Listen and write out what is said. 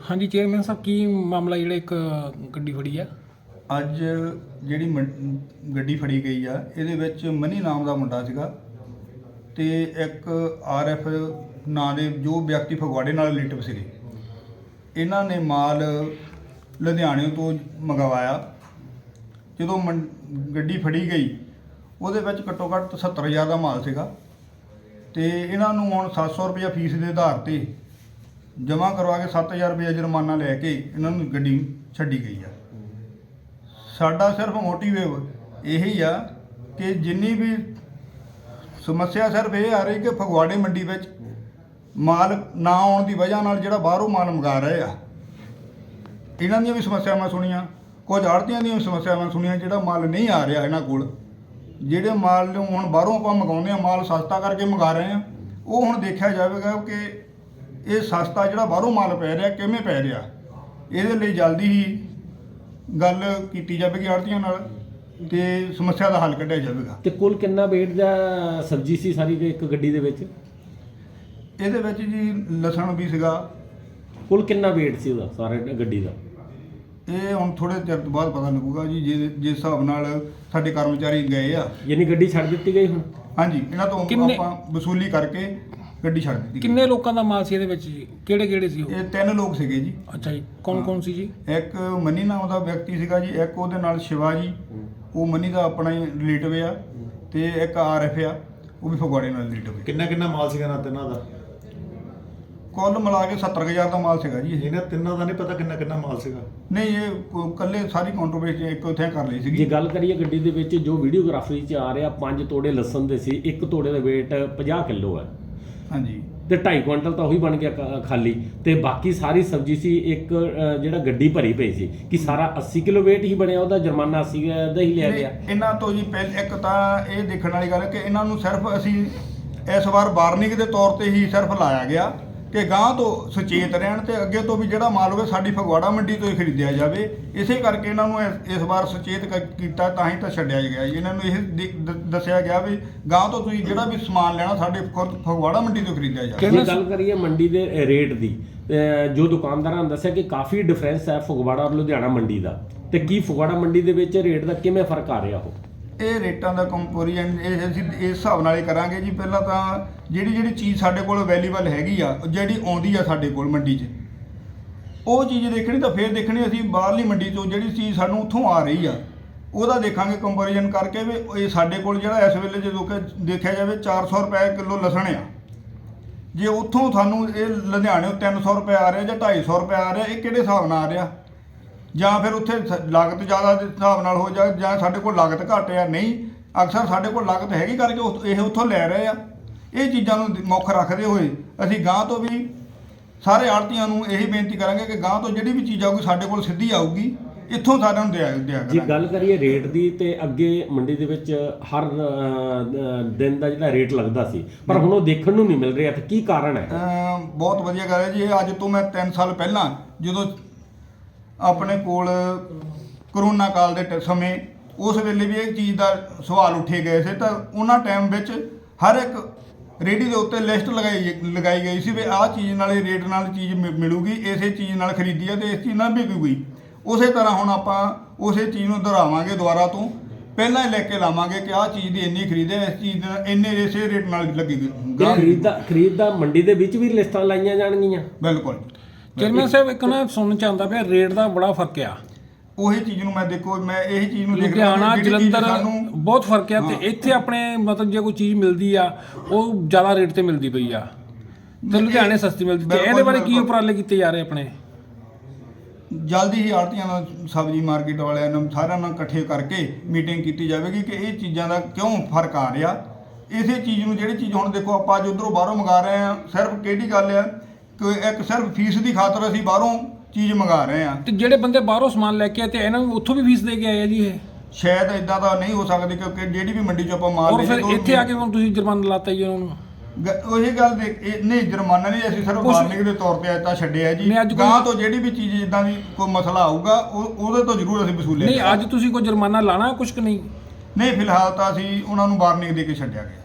ਹਾਂਜੀ ਚੇਅਰਮੈਨ ਸਾਹਿਬ, ਕੀ ਮਾਮਲਾ ਜਿਹੜਾ ਇੱਕ ਗੱਡੀ ਫੜੀ ਆ? ਅੱਜ ਜਿਹੜੀ ਮੰ- ਗੱਡੀ ਫੜੀ ਗਈ ਆ, ਇਹਦੇ ਵਿੱਚ ਮਨੀ ਨਾਮ ਦਾ ਮੁੰਡਾ ਸੀਗਾ ਤੇ ਇੱਕ ਆਰਐਫ ਨਾਂ ਦੇ ਜੋ ਵਿਅਕਤੀ ਫਗਵਾੜੇ ਨਾਲ ਰਿਲੇਟਿਵ ਸੀਗੇ। ਇਹਨਾਂ ਨੇ ਮਾਲ ਲੁਧਿਆਣੇ ਤੋਂ ਮੰਗਵਾਇਆ। ਜਦੋਂ ਮੰ- ਗੱਡੀ ਫੜੀ ਗਈ, ਉਹਦੇ ਵਿੱਚ ਘੱਟੋ ਘੱਟ 70000 ਦਾ ਮਾਲ ਸੀਗਾ ਤੇ ਇਹਨਾਂ ਨੂੰ ਹੁਣ 700 ਰੁਪਏ ਫੀਸ ਦੇ ਆਧਾਰ ਤੇ ਜਮ੍ਹਾਂ ਕਰਵਾ ਕੇ 7000 ਰੁਪਏ ਜੁਰਮਾਨਾ ਲੈ ਕੇ ਇਹਨਾਂ ਨੂੰ ਗੱਡੀ ਛੱਡੀ ਗਈ ਆ। ਸਾਡਾ ਸਿਰਫ ਮੋਟੀਵੇਵ ਇਹੀ ਆ ਕਿ ਜਿੰਨੀ ਵੀ ਸਮੱਸਿਆ ਸਿਰਫ ਇਹ ਆ ਰਹੀ ਕਿ ਫਗਵਾੜੇ ਮੰਡੀ ਵਿੱਚ ਮਾਲ ਨਾ ਆਉਣ ਦੀ ਵਜ੍ਹਾ ਨਾਲ ਜਿਹੜਾ ਬਾਹਰੋਂ ਮਾਲ ਮੰਗਾ ਰਹੇ ਆ। ਇਹਨਾਂ ਦੀਆਂ ਵੀ ਸਮੱਸਿਆਵਾਂ ਸੁਣੀਆਂ, ਕੁਝ ਆੜਤੀਆਂ ਦੀਆਂ ਵੀ ਸਮੱਸਿਆਵਾਂ ਸੁਣੀਆਂ, ਜਿਹੜਾ ਮਾਲ ਨਹੀਂ ਆ ਰਿਹਾ ਇਹਨਾਂ ਕੋਲ, ਜਿਹੜੇ ਮਾਲ ਨੂੰ ਹੁਣ ਬਾਹਰੋਂ ਆਪਾਂ ਮੰਗਾਉਂਦੇ ਆ, ਮਾਲ ਸਸਤਾ ਕਰਕੇ ਮੰਗਾ ਰਹੇ ਆ, ਉਹ ਹੁਣ ਦੇਖਿਆ ਜਾਵੇਗਾ ਕਿ ਇਹ ਸਸਤਾ ਜਿਹੜਾ ਬਾਹਰੋਂ ਮਾਲ ਪੈ ਰਿਹਾ ਕਿਵੇਂ ਪੈ ਰਿਹਾ? ਇਹਦੇ ਲਈ ਜਲਦੀ ਹੀ ਗੱਲ ਕੀਤੀ ਜਾਵੇਗੀ ਆੜਤੀਆਂ ਨਾਲ ਤੇ ਸਮੱਸਿਆ ਦਾ ਹੱਲ ਕੱਢਿਆ ਜਾਵੇਗਾ। ਤੇ ਕੁੱਲ ਕਿੰਨਾ weight ਦਾ ਸਬਜ਼ੀ ਸੀ ਸਾਰੀ ਦੇ ਇੱਕ ਗੱਡੀ ਦੇ ਵਿੱਚ? ਇਹਦੇ ਵਿੱਚ ਜੀ ਲਸਣ ਵੀ ਸੀਗਾ। ਕੁੱਲ ਕਿੰਨਾ weight ਸੀ ਉਹਦਾ ਸਾਰੇ ਗੱਡੀ ਦਾ? ਇਹ ਹੁਣ ਥੋੜੇ ਚਿਰ ਤੋਂ ਬਾਅਦ ਪਤਾ ਲੱਗੂਗਾ ਜੀ ਜੇ ਜਿਸ ਹਿਸਾਬ ਨਾਲ ਸਾਡੇ ਕਰਮਚਾਰੀ ਗਏ ਆ। ਯਾਨੀ ਗੱਡੀ ਛੱਡ ਦਿੱਤੀ ਗਈ ਹੁਣ? ਹਾਂਜੀ ਇਹਨਾਂ ਤੋਂ ਕਿੰਨੇ- ਆਪਾਂ ਵਸੂਲੀ ਕਰਕੇ ਗੱਡੀ ਛੱਡ ਦਿੱਤੀ ਕਿੰਨੇ ਲੋਕਾਂ ਦਾ ਮਾਲ ਸੀ ਇਹਦੇ ਵਿੱਚ ਜੀ? ਕਿਹੜੇ ਕਿਹੜੇ ਸੀ ਉਹ? ਇਹ ਤਿੰਨ ਲੋਕ ਸੀਗੇ ਜੀ। ਅੱਛਾ ਜੀ। ਕੌਣ ਕੌਣ ਸੀ ਜੀ? ਇੱਕ ਮਨੀ ਨਾਮ ਦਾ ਵਿਅਕਤੀ ਸੀਗਾ ਜੀ ਇੱਕ ਉਹਦੇ ਨਾਲ ਸ਼ਿਵਾ ਜੀ। ਉਹ ਮਨੀ ਦਾ ਆਪਣਾ ਹੀ ਰਿਲੇਟਿਵ ਆ ਤੇ ਇੱਕ ਆਰਐਫ ਆ ਉਹ ਵੀ ਫਗਵਾੜੇ ਨਾਲ ਰਿਲੇਟਿਵ ਹੈ ਕਿੰਨਾ ਕਿੰਨਾ ਮਾਲ ਸੀਗਾ ਨਾ ਤਿੰਨਾਂ ਦਾ? ਕੁੱਲ ਮਿਲਾ ਕੇ 70000 ਦਾ ਮਾਲ ਸੀਗਾ ਜੀ ਇਹ। ਇਹਨਾਂ ਤਿੰਨਾਂ ਦਾ ਨਹੀਂ ਪਤਾ ਕਿੰਨਾ ਕਿੰਨਾ ਮਾਲ ਸੀਗਾ। ਨਹੀਂ ਇਹ ਕੋ- ਇਕੱਲੇ ਸਾਰੀ ਕੰਟਰੋਵਰਸੀ ਇੱਕ ਉੱਥੇ ਕਰ ਲਈ ਜੇ ਸੀਗੀ ਗੱਲ ਕਰੀਏ ਗੱਡੀ ਦੇ ਵਿੱਚ ਜੋ ਵੀਡੀਓਗ੍ਰਾਫੀ 'ਚ ਆ ਰਿਹਾ ਪੰਜ ਤੋੜੇ ਲਸਣ ਦੇ ਸੀ ਇੱਕ ਤੋੜੇ ਦਾ weight 50 ਕਿਲੋ ਹੈ। ਹਾਂਜੀ। ਤੇ 2.5 ਕੁਇੰਟਲ ਤਾਂ ਉਹੀ ਬਣ ਗਿਆ ਕ- ਖਾਲੀ। ਤੇ ਬਾਕੀ ਸਾਰੀ ਸਬਜ਼ੀ ਸੀ ਇੱਕ ਅ, ਜਿਹੜਾ ਗੱਡੀ ਭਰੀ ਪਈ ਸੀ ਕਿ ਸਾਰਾ 80 ਕਿਲੋ weight ਹੀ ਬਣਿਆ ਉਹਦਾ ਜੁਰਮਾਨਾ 80 ਦਾ ਹੀ ਲਿਆ ਗਿਆ। ਇਹਨਾਂ ਤੋਂ ਜੀ ਪਹਿਲ ਇੱਕ ਤਾਂ ਇਹ ਦੇਖਣ ਵਾਲੀ ਗੱਲ ਹੈ ਕਿ ਇਹਨਾਂ ਨੂੰ ਸਿਰਫ ਅਸੀਂ ਇਸ ਵਾਰ ਵਾਰਨਿੰਗ ਦੇ ਤੌਰ ਤੇ ਹੀ ਸਿਰਫ ਲਾਇਆ ਗਿਆ। ਕਿ ਗਾਂ ਤੋਂ ਸੁਚੇਤ ਰਹਿਣ ਤੇ ਅੱਗੇ ਤੋਂ ਵੀ ਜਿਹੜਾ ਮਾਲ ਹੋਵੇ ਸਾਡੀ ਫਗਵਾੜਾ ਮੰਡੀ ਤੋਂ ਹੀ ਖਰੀਦਿਆ ਜਾਵੇ। ਇਸੇ ਕਰਕੇ ਇਹਨਾਂ ਨੂੰ ਇਸ- ਇਸ ਵਾਰ ਸੁਚੇਤ ਕ- ਕੀਤਾ ਤਾਂ ਹੀ ਤਾਂ ਛੱਡਿਆ ਗਿਆ ਜੀ। ਇਹਨਾਂ ਨੂੰ ਇਹ ਦੇ- ਦ- ਦੱਸਿਆ ਗਿਆ ਵੀ ਗਾਂ ਤੋਂ ਤੁਸੀਂ ਜਿਹੜਾ ਵੀ ਸਮਾਨ ਲੈਣਾ ਸਾਡੇ ਖੁਦ ਫਗਵਾੜਾ ਮੰਡੀ ਤੋਂ ਖਰੀਦਿਆ ਜਾਵੇ। ਕਿੰਨਾ ਜੇ ਗੱਲ ਕਰੀਏ ਮੰਡੀ ਦੇ ਰੇਟ ਦੀ ਅ, ਜੋ ਦੁਕਾਨਦਾਰਾਂ ਨੇ ਦੱਸਿਆ ਕਿ ਕਾਫੀ ਡਿਫਰੈਂਸ ਹੈ ਫਗਵਾੜਾ ਔਰ ਲੁਧਿਆਣਾ ਮੰਡੀ ਦਾ। ਤੇ ਕੀ ਫਗਵਾੜਾ ਮੰਡੀ ਦੇ ਵਿੱਚ ਰੇਟ ਦਾ ਕਿਵੇਂ ਫ਼ਰਕ ਆ ਰਿਹਾ ਉਹ? ਇਹ ਰੇਟਾਂ ਦਾ ਕੰਪੈਰੀਜ਼ਨ ਇਹ ਅਸੀਂ ਇਸ ਹਿਸਾਬ ਨਾਲ ਹੀ ਕਰਾਂਗੇ ਜੀ। ਪਹਿਲਾਂ ਤਾਂ ਜਿਹੜੀ ਜਿਹੜੀ ਚੀਜ਼ ਸਾਡੇ ਕੋਲ ਅਵੇਲੇਬਲ ਹੈਗੀ ਆ ਜਿਹੜੀ ਆਉਂਦੀ ਆ ਸਾਡੇ ਕੋਲ ਮੰਡੀ 'ਚ। ਉਹ ਚੀਜ਼ ਦੇਖਣੀ ਤਾਂ ਫਿਰ ਦੇਖਣੀ, ਅਸੀਂ ਬਾਹਰਲੀ ਮੰਡੀ 'ਚੋਂ ਜਿਹੜੀ ਚੀਜ਼ ਸਾਨੂੰ ਉੱਥੋਂ ਆ ਰਹੀ ਆ, ਉਹਦਾ ਦੇਖਾਂਗੇ ਕੰਪੈਰੀਜ਼ਨ ਕਰਕੇ ਵੀ ਇਹ ਸਾਡੇ ਕੋਲ ਜਿਹੜਾ ਇਸ ਵੇਲੇ ਜਦੋਂ ਕਿ ਦੇਖਿਆ ਜਾਵੇ 400 ਰੁਪਏ ਕਿਲੋ ਲਸਣ ਆ। ਜੇ ਉੱਥੋਂ ਸਾਨੂੰ ਇਹ ਲੁਧਿਆਣੇੋਂ 300 ਰੁਪਏ ਆ ਰਿਹਾ ਜਾਂ 250 ਰੁਪਏ ਆ ਰਿਹਾ, ਇਹ ਕਿਹੜੇ ਹਿਸਾਬ ਨਾਲ ਆ ਰਿਹਾ? ਜਾਂ ਫਿਰ ਉੱਥੇ ਲਾਗਤ ਜ਼ਿਆਦਾ ਦੇ ਹਿਸਾਬ ਨਾਲ ਹੋ ਜਾ ਜਾਂ ਸਾਡੇ ਕੋਲ ਲਾਗਤ ਘੱਟ ਆ ਨਹੀਂ ਅਕਸਰ ਸਾਡੇ ਕੋਲ ਲਾਗਤ ਹੈਗੀ ਕਰਕੇ ਉਹ- ਇਹ ਉੱਥੋਂ ਲੈ ਰਹੇ ਆ। ਇਹ ਚੀਜ਼ਾਂ ਨੂੰ ਮੁੱਖ ਰੱਖਦੇ ਹੋਏ ਅਸੀਂ ਗਾਂ ਤੋਂ ਵੀ ਸਾਰੇ ਆੜਤੀਆਂ ਨੂੰ ਇਹੀ ਬੇਨਤੀ ਕਰਾਂਗੇ ਕਿ ਗਾਂ ਤੋਂ ਜਿਹੜੀ ਵੀ ਚੀਜ਼ ਆਊਗੀ ਸਾਡੇ ਕੋਲ ਸਿੱਧੀ ਆਊਗੀ ਇੱਥੋਂ ਸਾਰਿਆਂ ਨੂੰ ਦਿਆ ਦਿਆ ਜੇ ਗੱਲ ਕਰੀਏ ਰੇਟ ਦੀ ਤੇ ਅੱਗੇ ਮੰਡੀ ਦੇ ਵਿੱਚ ਹਰ ਦਿਨ ਦਾ ਜਿਹੜਾ ਰੇਟ ਲੱਗਦਾ ਸੀ ਪਰ ਹੁਣ ਉਹ ਦੇਖਣ ਨੂੰ ਨਹੀਂ ਮਿਲ ਰਿਹਾ ਤੇ ਕੀ ਕਾਰਨ ਹੈ? ਬਹੁਤ ਵਧੀਆ ਗੱਲ ਹੈ ਜੀ ਅੱਜ ਤੋਂ ਮੈਂ 3 ਸਾਲ ਪਹਿਲਾਂ ਜਦੋਂ ਆਪਣੇ ਕੋਲ ਕਰੋਨਾ ਕਾਲ ਦੇ ਟ- ਸਮੇਂ ਉਸ ਵੇਲੇ ਵੀ ਇਹ ਚੀਜ਼ ਦਾ ਸਵਾਲ ਉੱਠੇ ਗਏ ਸੀ। ਤਾਂ ਉਹਨਾਂ ਟਾਈਮ ਵਿੱਚ ਹਰ ਇੱਕ ਰੇਡੀ ਦੇ ਉੱਤੇ ਲਿਸਟ ਲਗਾਈ ਲਗਾਈ ਗਈ ਸੀ ਵੀ ਆਹ ਚੀਜ਼ ਨਾਲ ਇਹ ਰੇਟ ਨਾਲ ਚੀਜ਼ ਮਿ- ਮਿਲੂਗੀ ਇਸੇ ਚੀਜ਼ ਨਾਲ ਖਰੀਦੀ ਆ ਤੇ ਇਸ ਚੀਜ਼ ਨਾਲ ਵਿਕੂਗੀ। ਉਸੇ ਤਰ੍ਹਾਂ ਹੁਣ ਆਪਾਂ ਉਸੇ ਚੀਜ਼ ਨੂੰ ਦੁਹਰਾਵਾਂਗੇ ਦੁਬਾਰਾ ਤੋਂ। ਪਹਿਲਾਂ ਹੀ ਲੈ ਕੇ ਲਾਵਾਂਗੇ ਕਿ ਆਹ ਚੀਜ਼ ਦੀ ਇੰਨੀ ਖਰੀਦ ਹੈ ਇਸ ਚੀਜ਼ ਦਾ ਇੰਨੇ ਇਸੇ ਰੇਟ ਨਾਲ ਲੱਗੇਗੀ ਤੇ ਖਰੀਦ ਦਾ ਖਰੀਦ ਦਾ ਮੰਡੀ ਦੇ ਵਿੱਚ ਵੀ ਲਿਸਟਾਂ ਲਾਈਆਂ ਜਾਣਗੀਆਂ। ਬਿਲਕੁਲ। ਚੇਅਰਮੈਨ ਸਾਹਿਬ ਇੱਕ ਨਾ ਸੁਣਨ ਚ ਆਉਂਦਾ ਪਿਆ ਰੇਟ ਦਾ ਬੜਾ ਫ਼ਰਕ ਆ। ਉਹੀ ਚੀਜ਼ ਨੂੰ ਮੈਂ ਦੇਖੋ ਮੈਂ ਇਹੀ ਚੀਜ਼ ਨੂੰ ਦੇਖ ਰਿਹਾ ਲੁਧਿਆਣਾ ਜਿਹੜੀ ਚੀਜ਼ ਜਲੰਧਰ ਸਾਨੂੰ ਬਹੁਤ ਫ਼ਰਕ ਆ ਤੇ। ਇੱਥੇ ਆਪਣੇ ਮਤਲਬ ਜੇ ਕੋਈ ਚੀਜ਼ ਮਿਲਦੀ ਆ ਉਹ ਜ਼ਿਆਦਾ ਰੇਟ ਤੇ ਮਿਲਦੀ ਪਈ ਆ। ਤੇ ਲੁਧਿਆਣੇ ਸਸਤੀ ਮਿਲਦੀ ਤੇ ਇਹਦੇ ਬਾਰੇ ਕੀ। ਉਪਰਾਲੇ ਕੀਤੇ ਜਾ ਰਹੇ ਆਪਣੇ? ਜਲਦੀ ਹੀ ਆੜਤੀਆਂ ਨਾਲ ਸਬਜ਼ੀ ਮਾਰਕੀਟ ਵਾਲਿਆਂ ਨੂੰ ਸਾਰਿਆਂ ਨਾਲ ਇਕੱਠੇ ਕਰਕੇ ਮੀਟਿੰਗ ਕੀਤੀ ਜਾਵੇਗੀ ਕਿ ਇਹ ਚੀਜ਼ਾਂ ਦਾ ਕਿਉਂ ਫ਼ਰਕ ਆ ਰਿਹਾ। ਇਸੇ ਚੀਜ਼ ਨੂੰ ਜਿਹੜੀ ਚੀਜ਼ ਹੁਣ ਦੇਖੋ ਆਪਾਂ ਅੱਜ ਉਧਰੋਂ ਬਾਹਰੋਂ ਮੰਗਾ ਰਹੇ ਆ ਸਿਰਫ ਕਿਹੜੀ ਗੱਲ ਆ? ਕਿ ਇੱਕ ਸਿਰਫ ਫੀਸ ਦੀ ਖਾਤਰ ਅਸੀਂ ਬਾਹਰੋਂ ਚੀਜ਼ ਮੰਗਾ ਰਹੇ ਆ ਤੇ ਜਿਹੜੇ ਬੰਦੇ ਬਾਹਰੋਂ ਸਮਾਨ ਲੈ ਕੇ ਆਏ ਤੇ ਇਹਨਾਂ ਨੂੰ ਉੱਥੋਂ ਵੀ ਫੀਸ ਦੇ ਕੇ ਆਏ ਆ ਜੀ ਇਹ? ਸ਼ਾਇਦ ਇਦਾਂ ਦਾ ਨਹੀਂ ਹੋ ਸਕਦਾ ਕਿਉਂਕਿ ਜਿਹੜੀ ਵੀ ਮੰਡੀ 'ਚ ਆਪਾਂ ਮਾਲ ਔਰ ਫਿਰ ਇੱਥੇ ਆ ਕੇ ਹੁਣ ਤੁਸੀਂ ਜੁਰਮਾਨਾ ਲਾਤਾ ਜੀ ਉਹਨਾਂ ਨੂੰ? ਗ- ਉਹੀ ਗੱਲ ਦੇ ਇਹ- ਨਹੀਂ ਜੁਰਮਾਨਾ ਨਹੀਂ ਅਸੀਂ ਸਿਰਫ ਕੁਛ- ਵਾਰਨਿੰਗ ਦੇ ਤੌਰ ਤੇ ਅੱਜ ਤਾਂ ਛੱਡਿਆ ਜੀ। ਨਹੀਂ, ਅੱਜ ਕੋਈ- ਗਾਂ ਤੋਂ ਜਿਹੜੀ ਵੀ ਚੀਜ਼ ਇਦਾਂ ਦੀ ਕੋਈ ਮਸਲਾ ਆਊਗਾ ਉਹ ਉਹਦੇ ਤੋਂ ਜ਼ਰੂਰ ਅਸੀਂ ਵਸੂਲਿਆ ਨਹੀਂ ਅੱਜ ਤੁਸੀਂ ਕੋਈ ਜੁਰਮਾਨਾ ਲਾਣਾ ਕੁਛ ਕਿ ਨਹੀਂ? ਨਹੀਂ ਫਿਲਹਾਲ ਤਾਂ ਅਸੀਂ ਉਹਨਾਂ ਨੂੰ ਵਾਰਨਿੰਗ ਦੇ ਕੇ ਛੱਡਿਆ ਗਿਆ।